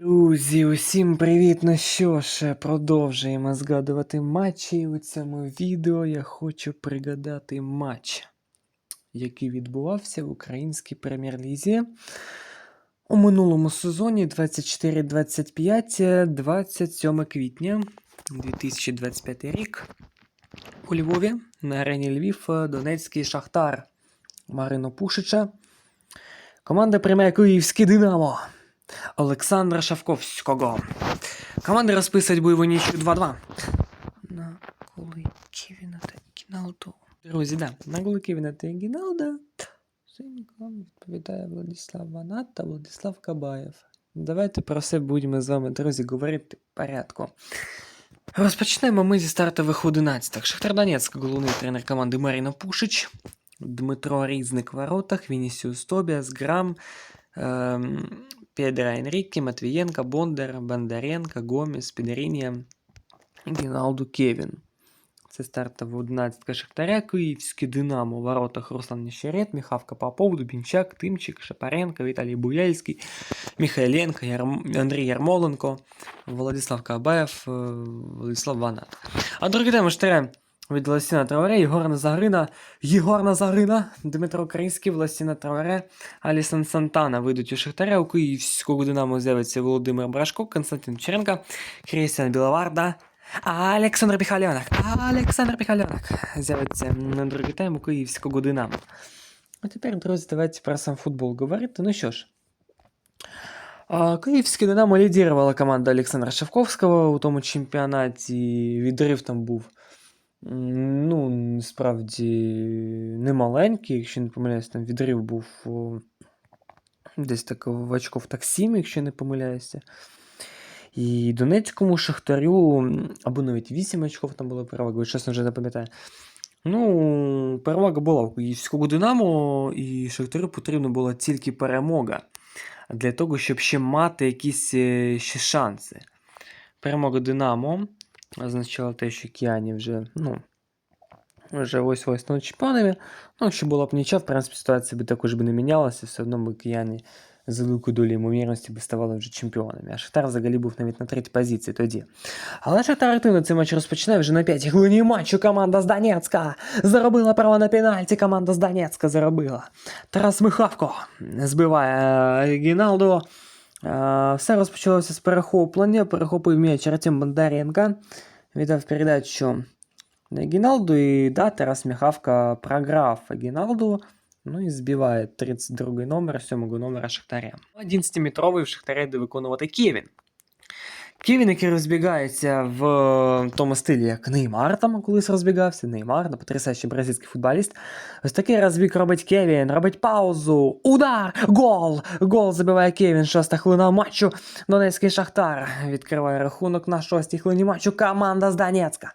Друзі, усім привіт! Ну що ж, продовжуємо згадувати матчі. У цьому відео я хочу пригадати матч, який відбувався в українській прем'єр-лізі у минулому сезоні 24-25, 27 квітня 2025 рік у Львові на арені Львів Донецький Шахтар Марино Пушича. Команда приймає Київське Динамо. Олександра Шавковського. Команди розписують бойову нічю 2-2. На коли Кевіна та Гіналду. Друзі, да, на коли Кевіна та Гіналда. Синьком відповідає Владислав Ванат та Владислав Кабаєв. Давайте про все будемо з вами, друзі, говорити в порядку. Розпочнемо ми зі стартових 11 Шахтар Донецьк, головний тренер команди Маріна Пушич, Дмитро Різник в воротах, Вінісіус Тобіас, Грам, ем, Педро Енріке, Матвієнка, Бондар, Бондаренко, Гомес, Підерінія, Гіналду Кевін. Це стартова 11 Шахтаря, Київське Динамо, у воротах Руслан Нещерет, Михавка Попов, Дубінчак, Тимчик, Шапаренко, Віталій Буяльський, Михайленко, Ярм... Андрій Ярмоленко, Владислав Кабаєв, е, Владислав Ванат. А другий тайм Шахтаря від Лосіна Траоре, Єгор Назарина, Єгор Назарина, Дмитро Кринський, Лосіна Траоре, Алісон Сантана вийдуть у Шахтаря, у Київського Динамо з'явиться Володимир Брашко, Константин Черенко, Крістіан Біловарда, Олександр Піхальонок, Олександр Піхальонок з'явиться на другий тайм у Київського Динамо. А тепер, друзі, давайте про сам футбол говорити. Ну що ж, а, Київське Динамо лідірувала команда Олександра Шевковського у тому чемпіонаті. Відрив там був ну, справді немаленький, якщо не помиляюсь, там відрив був десь так в очков так 7, якщо не помиляюся. І Донецькому Шахтарю, або навіть 8 очков там було перевага, бо чесно вже не пам'ятаю. Ну, перевага була у Київського Динамо, і Шахтарю потрібна була тільки перемога для того, щоб ще мати якісь е, ще шанси. Перемога Динамо означало те, що Кіані вже, ну, вже ось ось стануть чемпіонами. Ну, якщо була б ніча, в принципі, ситуація би також би не мінялася, все одно би кияні з великою долею ймовірності би ставали вже чемпіонами. А Шахтар взагалі був навіть на третій позиції тоді. Але Шахтар активно цей матч розпочинає вже на п'ятій хвилині матчу. Команда з Донецька заробила право на пенальті. Команда з Донецька заробила. Тарас Михавко збиває Гіналду. Е, Все розпочалося з перехоплення. Перехопив м'яч Артем Бондаренко. Віддав передачу на Гіналду. І да, Тарас Міхавка програв Гіналду. Ну і збиває 32 номер, 7 номера Шахтаря. 11-метровий в Шахтаря йде виконувати Кевін. Кевін, який розбігається в е, тому стилі, як Неймар там колись розбігався. Неймар, ну, потрясаючий бразильський футболіст. Ось такий розбіг робить Кевін, робить паузу. Удар! Гол! Гол забиває Кевін. Шоста хвилина матчу. Донецький Шахтар відкриває рахунок на шостій хвилині матчу. Команда з Донецька.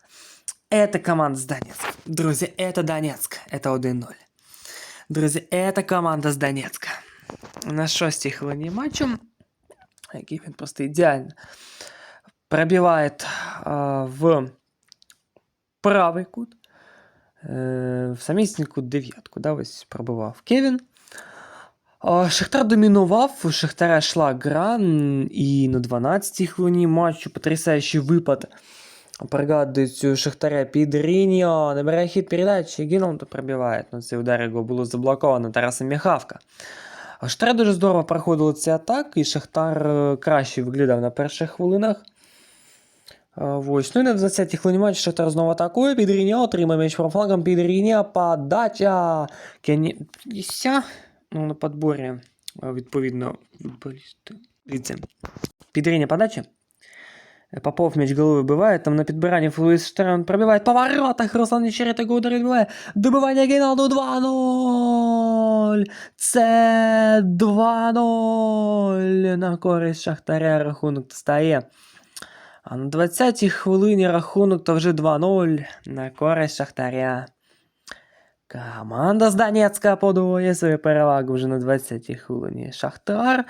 Это команда з Донецька. Друзі, это Донецьк. Это 1-0. Друзі, это команда з Донецька. На шостій хвилині матчу. Який він просто ідеально Пробивает в правий кут. Е, в самісіньку кут дев'ятку. Да, ось пробивав Кевін. Шахтар домінував, у Шахтаря йшла гра, і на 12-й хвилині матчу потрясаючий випад. Пригадують у Шахтаря під Ріньо, набирає хід передачі, Гіналду пробиває. Ну, цей удар його було заблоковано Тарасом Міхавка. Шахтар дуже здорово проходили ці атаки, і Шахтар е, краще виглядав на перших хвилинах. Ось. Ну і на 20-й хвилині матчу Шахтар знову атакує. Підріння отримає м'яч флангом. Підріння, подача. Кені... Іся. Ну, на подборі, відповідно, футболісти. Дивіться. Підріння подача. Е, Попов м'яч голови вибиває, там на підбиранні Флуїс Штерн пробиває по воротах, Руслан його удар відбиває. Добивання Гіналду 2-0! Це 2-0! На користь Шахтаря рахунок стає. А на 20-й хвилині рахунок то вже 2-0 на користь Шахтаря. Команда з Донецька подвоє свою перевагу вже на 20-й хвилині. Шахтар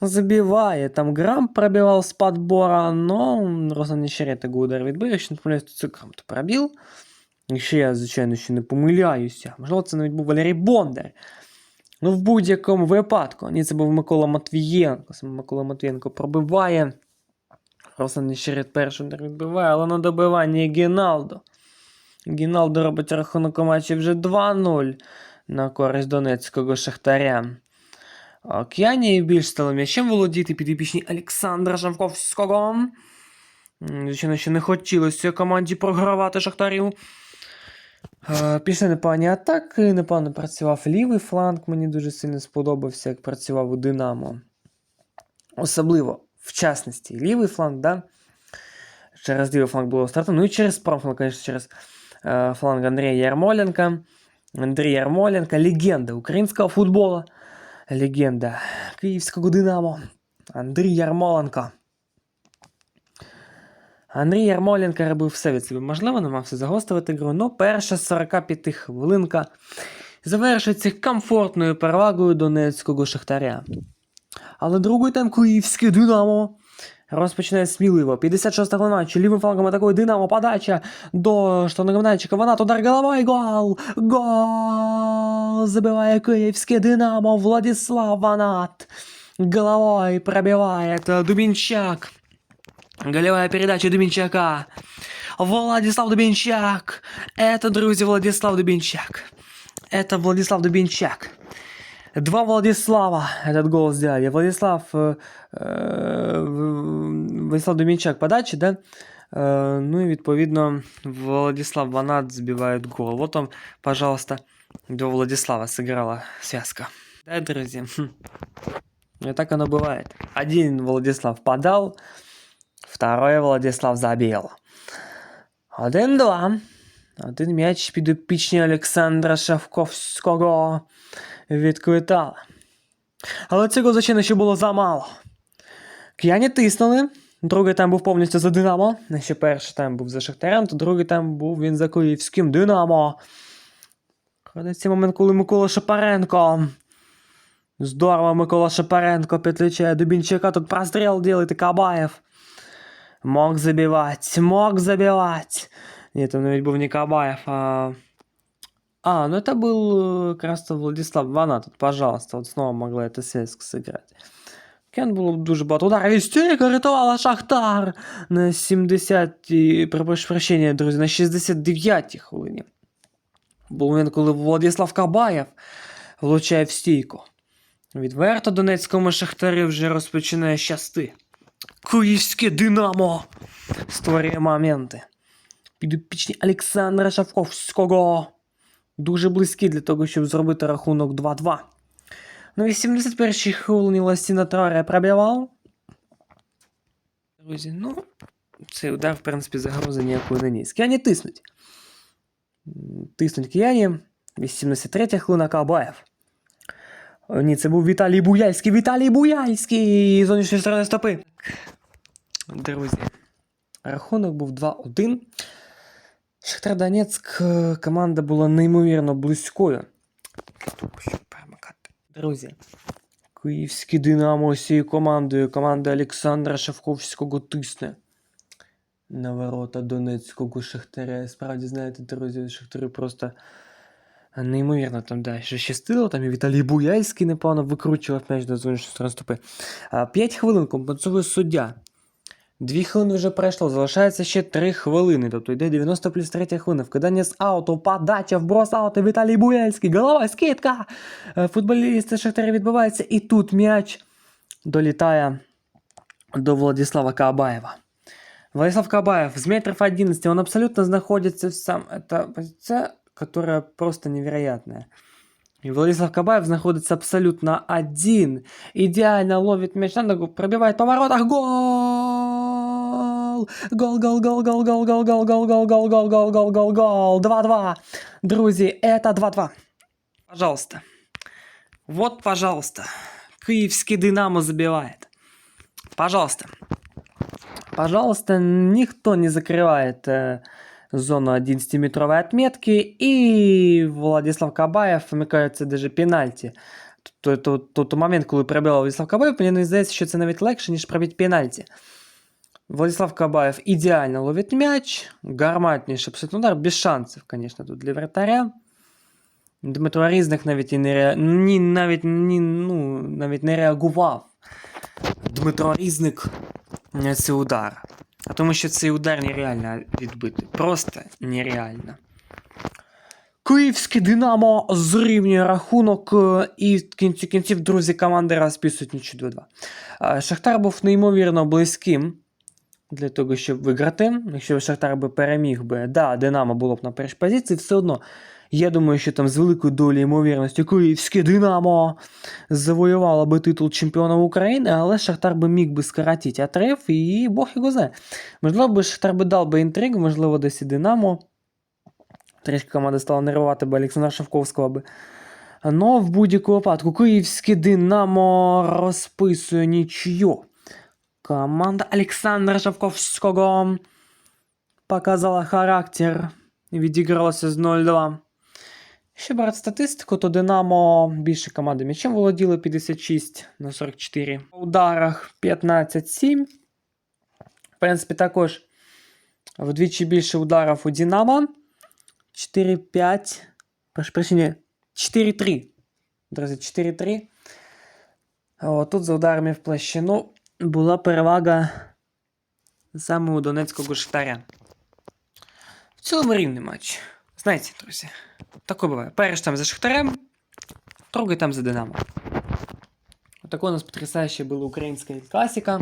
забиває. Там Грам пробивав з подбора, но Руслан Нещерет його удар відбив. Якщо не помиляюсь, то це то пробив. Якщо я, звичайно, ще не помиляюся. Можливо, це навіть був Валерій Бондар. Ну, в будь-якому випадку. Ні, це був Микола Матвієнко. Саме Микола Матвієнко пробиває. Просто не через не відбиває, але на добиванні Гіналдо. Гіналдо робить рахунок у матчі вже 2-0 на користь донецького шахтаря. К'яні більш стало м'ячем володіти підопічні Олександра Шавковського. Звичайно, ще не хотілося команді програвати Шахтарів. Після непогані атаки, непогано працював лівий фланг. Мені дуже сильно сподобався, як працював у Динамо. Особливо, в частності, лівий фланг, да? Через лівий фланг було старту. Ну і через профіль, звісно, через е, фланг Андрія Ярмоленка. Андрій Ярмоленко, легенда українського футболу. Легенда київського Динамо. Андрій Ярмоленко. Андрій Ярмоленко робив все від себе можливо, намагався загострити гру, але перша 45 хвилинка завершиться комфортною перевагою донецького шахтаря. Але другий тайм київське Динамо розпочинає сміливо. 56 хвилина матчу, лівим флангом атакує Динамо, подача до штурмового майданчика, вона удар головою, гол! Гол! Забиває київське Динамо, Владислав Ванат. Головой пробивает э, Дубинчак. Голевая передача Дубинчака. Владислав Дубинчак. Это, друзья, Владислав Дубинчак. Это Владислав Дубинчак. Два Владислава этот гол сделали. Владислав, э, э, Владислав Дубинчак подачі, да? Е, ну і відповідно Владислав Ванат збиває гол. Вот он, пожалуйста, до Владислава сыграла связка. Да, друзья? Хм. И так оно бывает. Один Владислав подал, второй Владислав забил. Один-два. Один м'яч підопічні Олександра Шавковського Відквитали. Але цього, звичайно, ще було замало. Кияні тиснули. Другий тайм був повністю за Динамо. Ще перший тайм був за Шахтарем, то другий тайм був він за Київським Динамо. Ходить момент, коли Микола Шапаренко. Здорово, Микола Шапаренко підключає Дубінчака. Тут прострел делает и Кабаев. Мог забивать, мог забивать. Нет, там ведь был не Кабаев, а... А, ну это был э, как раз Владислав Ванат. Тут, пожалуйста, вот снова могла эта связка сыграть. Кен було дуже багато ударів. Істерика рятувала Шахтар на 70-й, прошу прощення, друзі, на 69-й хвилині. Був момент, коли Владислав Кабаєв влучає в стійку. Відверто Донецькому Шахтарі вже розпочинає щасти. Київське Динамо створює моменти. Підопічні Олександра Шавковського. Дуже близькі для того, щоб зробити рахунок 2-2. На 81-й хвилині Ласіна Траре пробивав. Друзі, ну, цей удар, в принципі, загрози ніякої не ніс. Кияні тиснуть. Тиснуть кияні. 83 хвилина Кабаєв. Ні, це був Віталій Буяльський. Віталій Буяльський! Зовнішньої сторони стопи. Друзі, рахунок був 2-1. Шахтар Донецьк е, команда була неймовірно близькою. Друзі, київське Динамо з цією командою, команда Олександра Шавковського тисне на ворота Донецького Шахтаря. Справді, знаєте, друзі, Шахтарю просто неймовірно там далі щастило. Там і Віталій Буяльський непогано викручував м'яч до зовнішньої розступи. П'ять хвилин компенсує суддя. Дві хвилини вже пройшло, залишається ще 3 хвилини. Тобто йде 90 плюс 3 хвилина. Вкидання з ауту, подача, вброс ауту, Віталій Буяльський, голова, скидка. Е, Футболісти Шахтаря відбувається. І тут м'яч долітає до Владислава Кабаєва. Владислав Кабаев с метров 11, он абсолютно находится в сам... Это позиция, которая просто невероятная. И Владислав Кабаев находится абсолютно один. Идеально ловит мяч на ногу, пробивает по воротах. Гол! Гол, гол, гол, гол, гол, гол, гол, гол, гол, гол, гол, гол, гол, гол, гол. 2-2. Друзі, это 2-2. Пожалуйста. Вот, пожалуйста. Киевский Динамо забивает. Пожалуйста. Пожалуйста, никто не закрывает э, зону 11-метровой отметки. И Владислав Кабаев, мне кажется, даже пенальті. Тобто то, то, то момент, коли пробив Владислав Кабаєв, мені здається, що це навіть легше, ніж пробити пенальті. Владислав Кабаєв ідеально ловить м'яч, гарматніший абсолютно удар, без шансів, звісно, тут для вратаря. Дмитро Різник навіть не ре... ні, навіть, ні, ну, навіть не реагував. Дмитро Різник на цей удар. А тому що цей удар нереально відбити. Просто нереально. Київське Динамо зрівнює рахунок, е, і в кінці кінців, друзі, команди розписують нічого 2-2. Е, Шахтар був неймовірно близьким для того, щоб виграти. Якщо Шахтар би переміг би, да, Динамо було б на першій позиції, все одно. Я думаю, що там з великою долею ймовірності Київське Динамо завоювало би титул чемпіона України, але Шахтар би міг би скоротити отрив, і Бог його знає. Можливо, би Шахтар би дав би інтригу, можливо, десь і Динамо. Трішки команда стала нервувати, бо Олександра Шавковського би. Но в будь-якому випадку Київське Динамо розписує нічию. Команда Олександра Шавковського показала характер відігралася з 0-2. Якщо брати статистику, то Динамо більше команди м'ячем володіли 56 на 44. У ударах 15-7. В принципі, також вдвічі більше ударів у Динамо. 4-5. Прошу прощення. 4-3. Друзі, 4-3. О, Тут за ударами в площину була перевага саме у Донецького Шахтаря. В цілому рівний матч. Знаєте, друзі, таке буває. Перший там за Шахтарем, другий там за Динамо. Отака у нас потрясающая була українська класика.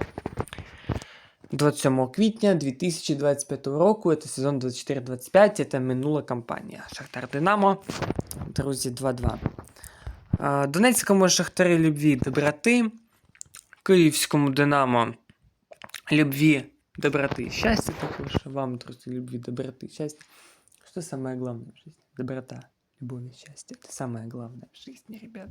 27 квітня 2025 року. Це сезон 24-25, це минула кампанія. Шахтар Динамо. Друзі, 2-2. А, Донецькому Шахтарі любві доброти. Київському Динамо любві доброти. Щастя також вам, друзі, любві доброти. Счастья. Что самое главное в жизни? Доброта, любовь и счастье. Это самое главное в жизни, ребят.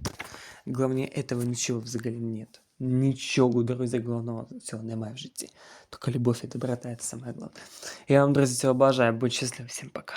Главнее этого ничего взагалі нет. Нічого, друзі, головного цього немає в житті. Тільки любов і доброта це самое главное. Я вам, друзі, цього бажаю. Будь щасливі. Всім пока.